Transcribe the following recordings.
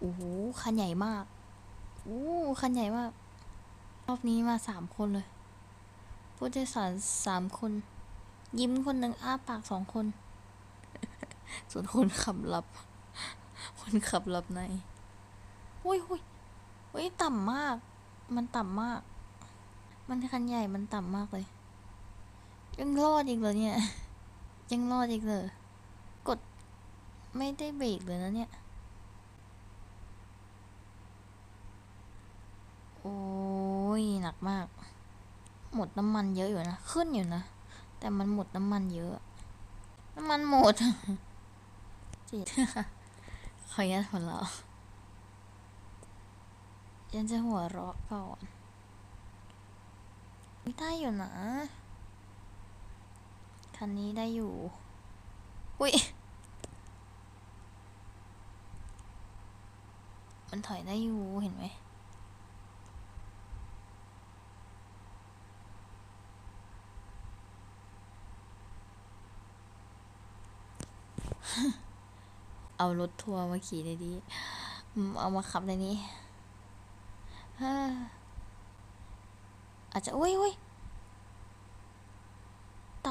โอ้โหคันใหญ่มากโอ้คันใหญ่มาก รอบนี้มาสามคนเลย ผู้โดยสารสามคน ยิ้มคนหนึ่งอ้าปากสองคน ส่วนคนขับหลับ คนขับหลับในอุ้ยอุ้ยอุ้ยต่ำมาก มันต่ำมาก มันคันใหญ่มันต่ำมากเลย ยังรอดอีกเหรอเนี่ย ยังรอดอีกเลยกดไม่ได้เบรกเลยนะเนี่ย โอ้ยหนักมาก หมดน้ำมันเยอะอยู่นะ ขึ้นอยู่นะ แต่มันหมดน้ำมันเยอะ น้ำมันหมดจ็ดขออนุญาตหัวเราะยังจะหัวเราะก่อนไม่ได้อยู่นะ คันนี้ได้อยู่ อุ้ย มันถอยได้อยู่เห็นไหมเอารถทัวร์มาขี่ในนี้เอามาขับในนี้ฮ่าอาจจะอุ้ยอุ้ย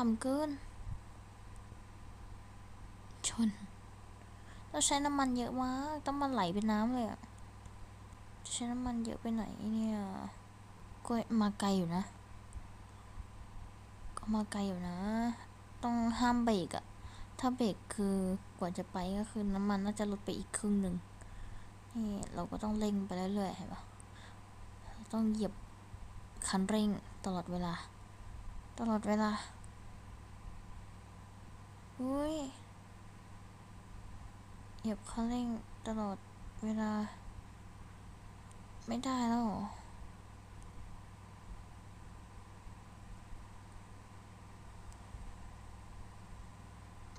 ต่ำเกิน ชน เราใช้น้ำมันเยอะมาก ต้องมันไหลเป็นน้ำเลยอะใช้น้ำมันเยอะไปไหนเนี่ยก็มาไกลอยู่นะ ก็มาไกลอยู่นะ ต้องห้ามเบรกอะถ้าเบรกคือกว่าจะไปก็คือน้ำมันน่าจะลดไปอีกครึ่งหนึ่งนี่เราก็ต้องเร่งไปเรื่อยๆเห็นปะต้องเหยียบคันเร่งตลอดเวลา ตลอดเวลา อุ้ยเหยียบคันเร่งตลอดเวลา ไม่ได้แล้วหรอ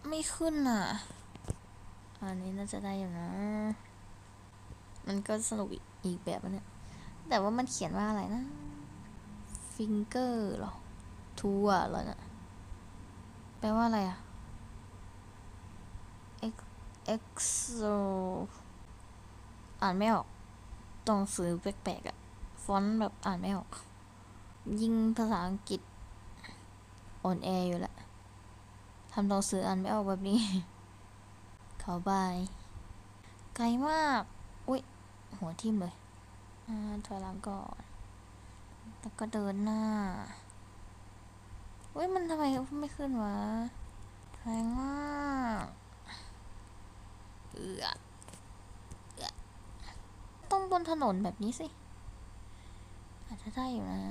ไม่ขึ้นอะ อันนี้น่าจะได้อยู่นะ มันก็สนุกอีกแบบนี่ยแต่ว่ามันเขียนว่าอะไรนะ ฟิงเกอร์หรอ ทัวเหรอเนะแปลว่าอะไรอะ X EXO อ่านไม่ออกต้องซื้อแปลกๆอะฟอนต์แบบอ่านไม่ออก ยิ่งภาษาอังกฤษอ่อนแออยู่แหละทำตัวสื่ออ่านไม่ออกแบบนี้ เขาบาย ไกลมาก อุ้ย หัวทิ่มเลยอ่าถอยหลังก่อน แล้วก็เดินหน้าอุ้ย มันทำไมไม่ขึ้นวะแรงมากเอือเอือต้องบ นถนนแบบนี้สิ อาจจะได้อยู่นะ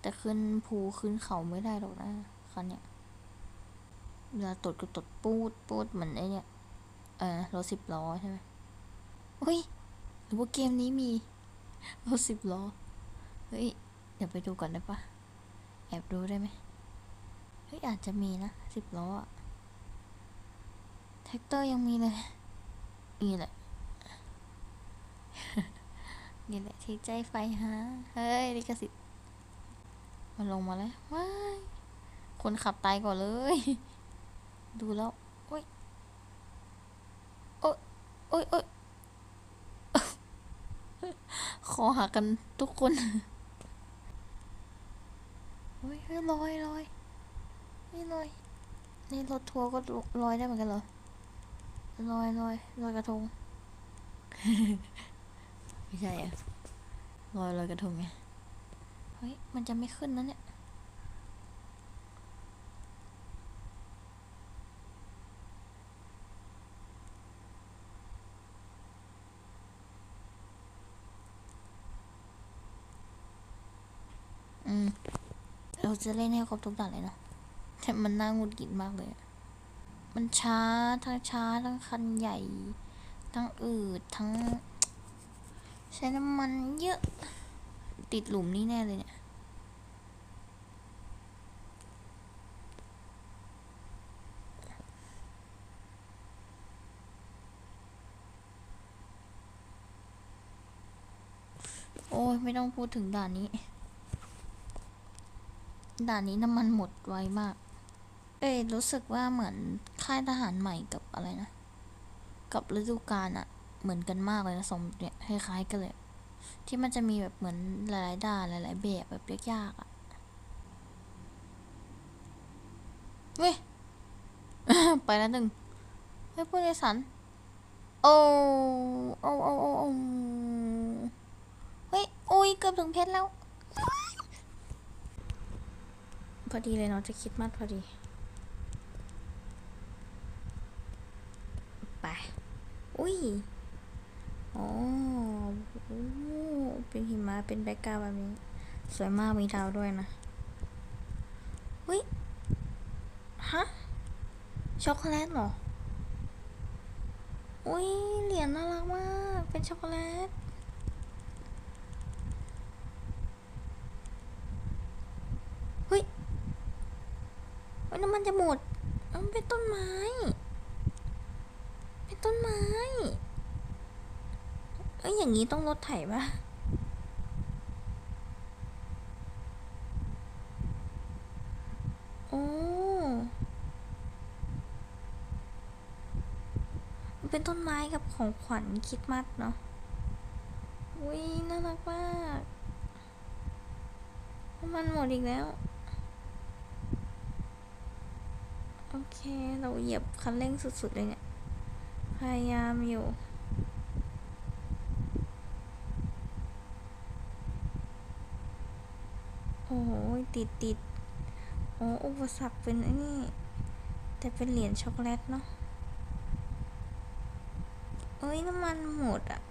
แต่ขึ้นภูขึ้นเขาไม่ได้หรอกนะคันเนี้ยเวลาตดก็ตดปูดปูดเหมือนไอเนี่ยเออรถสิบล้อใช่ไหมอุ้ยหรือว่าเกมนี้มีรถสิบล้อ เฮ้ย เดี๋ยวไปดูก่อนได้ปะแอบดูได้ไหมเฮ้ย อาจจะมีนะสิบล้ออะแท็กเตอร์ยังมีเลยนี่แหละ นี่แหละที่ใจไฟฮะเฮ้ยลิขสิทธิ์มันลงมาแล้วว้ายคนขับตายก่อนเลย ดูแล้วโอ้ยโอ้ยโอ้ยโอ้ยคอหักกันทุกคนเฮ้ยเฮ้ยลอยลอยนี่ลอยนี่รถทัวร์ก็ลอยได้เหมือนกันเหรอลอยลอยลอยกระทง ไม่ใช่อะลอยลอยกระทงไง เฮ้ย มันจะไม่ขึ้นนะเนี่ย อืม เราจะเล่นให้ครบทุกด่านเลยเนาะแต่มันน่าหงุดหงิดมากเลยอะมันช้า ทั้งช้า ทั้งคันใหญ่ ทั้งอืด ทั้ง ใช้น้ำมันเยอะ ติดหลุมนี่แน่เลยเนี่ย โอ้ยไม่ต้องพูดถึงด่านนี้ ด่านนี้น้ำมันหมดไวมาก เอ้ยรู้สึกว่าเหมือนค่ายทหารใหม่กับอะไรนะ กับฤดูกาลอะ เหมือนกันมากเลยนะสมเนี่ยคล้ายๆกันเลย ที่มันจะมีแบบเหมือนหลายๆด่านหลาย ๆ แบบแบบยากๆอะเว้ยไปแล้วหนึ่งเฮ้ยผู้โดยสารโอ้โอ้โอ้โอ้โอ้เฮ้ยโอ้ยเกือบถึงเพชรแล้ว พอดีเลยเนาะจะคิดมากพอดี ไป อุ้ย อ๋อโอ้เป็นหิมะเป็นแบ็กกราวแบบนี้ สวยมากมีดาวด้วยนะอุ้ยฮะ ช็อกโกแลตเหรอ อุ้ยเหรียญน่ารักมาก เป็นช็อกโกแลตเฮ้ยเฮ้ยน้ำมันจะหมดมันเป็นต้นไม้ เป็นต้นไม้ เอ้ยอย่างนี้ต้องรถไถปะโอ้เป็นต้นไม้กับของขวัญคิดมัดเนาะอุ้ยน่ารักมากมันหมดอีกแล้ว โอเค เราเหยียบคันเร่งสุดๆเลยเนี่ย พยายามอยู่ โอ้โห ติดติดโอ้อุปสรรคเป็นไอ้นี่ แต่เป็นเหรียญช็อกโกแลตเนาะเอ้ยน้ำมันหมดอะ